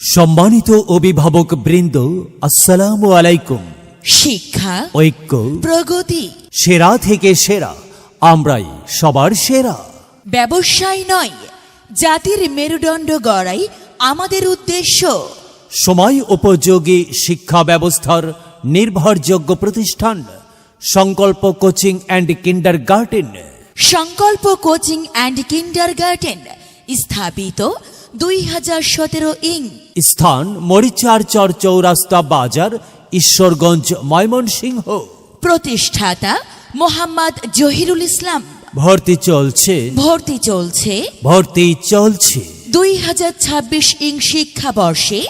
সম্মানিত অভিভাবক বৃন্দ আসসালামু আলাইকুম। শিক্ষা ঐক্য প্রগতি। সেরা থেকে সেরা আমরাই সবার সেরা। ব্যবসায় নয় জাতির মেরুদণ্ড গড়াই আমাদের উদ্দেশ্য। সময় উপযোগী শিক্ষা ব্যবস্থার নির্ভরযোগ্য প্রতিষ্ঠান Sankalpa coaching and kindergarten Sankalpa coaching and kindergarten স্থাপিত দুই হাজার সতেরো ইং। স্থান মরিচার চর চৌরাস্তা বাজার ঈশ্বরগঞ্জ ময়মনসিংহ। প্রতিষ্ঠাতা মোহাম্মদ জহিরুল ইসলাম। ভর্তি চলছে। ভর্তি চলছে ভর্তি চলছে। দুই হাজার ছাব্বিশ ইং শিক্ষাবর্ষে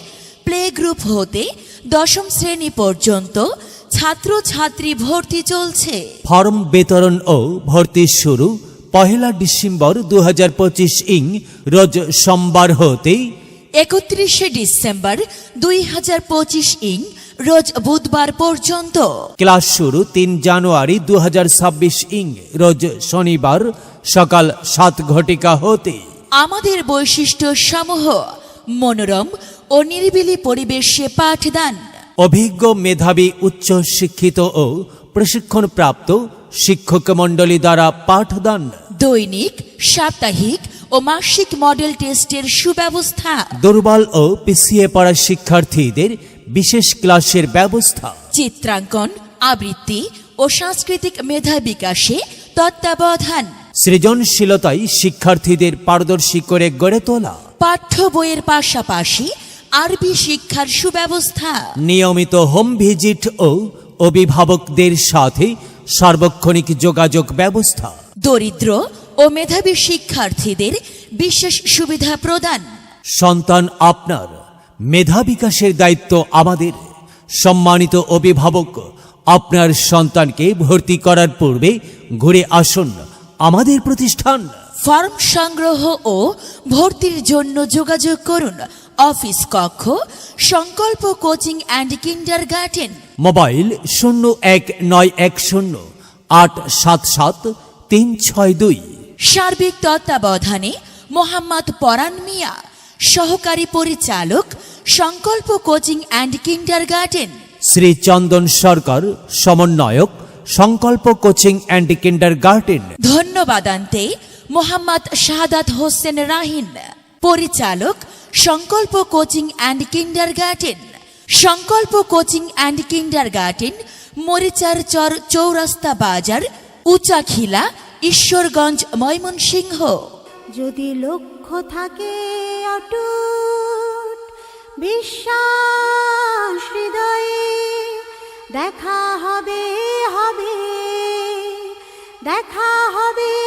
প্লে গ্রুপ হতে দশম শ্রেণি পর্যন্ত ছাত্র ছাত্রী ভর্তি চলছে। ফর্ম বিতরণ ও ভর্তি শুরু পহেলা ডিসেম্বর দুই হাজার পঁচিশ ইং রোজ সোমবার হতে একত্রিশে ডিসেম্বর দুই হাজার পঁচিশ ইং রোজ বুধবার পর্যন্ত। ক্লাস শুরু তিন জানুয়ারি দুহাজার ছাব্বিশ ইং রোজ শনিবার সকাল সাত ঘটিকা হতে। আমাদের বৈশিষ্ট্য সমূহ মনোরম ও নিরিবিলি পরিবেশে পাঠদান। অভিজ্ঞ মেধাবী উচ্চ শিক্ষিত ও প্রশিক্ষণপ্রাপ্ত শিক্ষক মণ্ডলী দ্বারা পাঠদান। দৈনিক সাপ্তাহিক ও মাসিক মডেল টেস্টের সুব্যবস্থা। দুর্বল ও পিছিয়ে পড়া শিক্ষার্থীদের বিশেষ ক্লাসের ব্যবস্থা। চিত্রাঙ্কন আবৃত্তি ও সাংস্কৃতিক মেধা বিকাশে তত্ত্বাবধান। সৃজনশীলতায় শিক্ষার্থীদের পারদর্শী করে গড়ে তোলা। পাঠ্য বইয়ের পাশাপাশি আরবি শিক্ষার সুব্যবস্থা। নিয়মিত হোম ভিজিট ও অভিভাবকদের সাথে সার্বক্ষণিক যোগাযোগ ব্যবস্থা। দরিদ্র ও মেধাবী শিক্ষার্থীদের বিশেষ সুবিধা প্রদান। সন্তান আপনার মেধা বিকাশের দায়িত্ব আমাদের। সম্মানিত অভিভাবক আপনার সন্তানকে ভর্তি করার পূর্বে ঘুরে আসুন আমাদের প্রতিষ্ঠান। ফর্ম সংগ্রহ ও ভর্তির জন্য যোগাযোগ করুন অফিস কক্ষ Sankalpa coaching and kindergarten mobile শূন্য এক নয় এক শূন্য আট সাত সাত তিন ছয় দুই। সার্বিক তত্ত্বাবধানে মোহাম্মদ পরান মিয়া সহকারী পরিচালক Sankalpa coaching and kindergarten Shri Chandan Sarkar সমন্বয়ক Sankalpa coaching and kindergarten ধন্যবাদান্তে মোহাম্মদ শাহাদাত হোসেন রাহিন পরিচালক Sankalpa coaching and kindergarten Sankalpa coaching and kindergarten Morichar Char Chourasta Bazar, Uchakhila, Ishwarganj, Mymensingh. যদি লক্ষ্য থাকে অটুট, বিশ্বাস হৃদয়ে দেখা হবে হবে। দেখা হবে